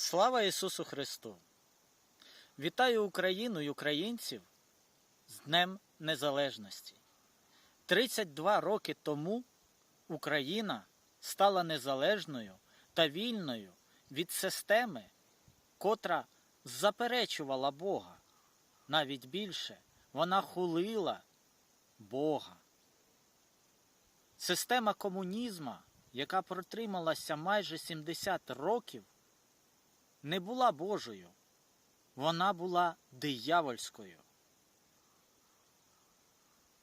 Слава Ісусу Христу! Вітаю Україну і українців з Днем Незалежності. 32 роки тому Україна стала незалежною та вільною від системи, котра заперечувала Бога. Навіть більше вона хулила Бога. Система комунізма, яка протрималася майже 70 років, не була Божою, вона була диявольською.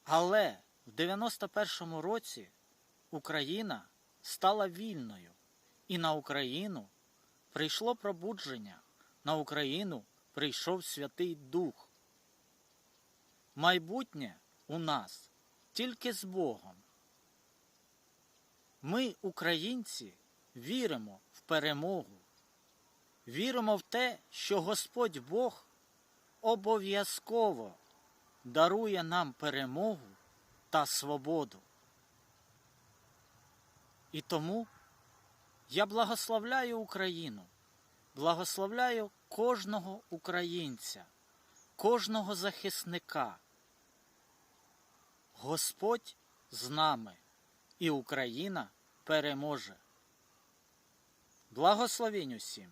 Але в 91-му році Україна стала вільною, і на Україну прийшло пробудження, на Україну прийшов Святий Дух. Майбутнє у нас тільки з Богом. Ми, українці, віримо в перемогу. Віримо в те, що Господь Бог обов'язково дарує нам перемогу та свободу. І тому я благословляю Україну, благословляю кожного українця, кожного захисника. Господь з нами, і Україна переможе. Благословінь усім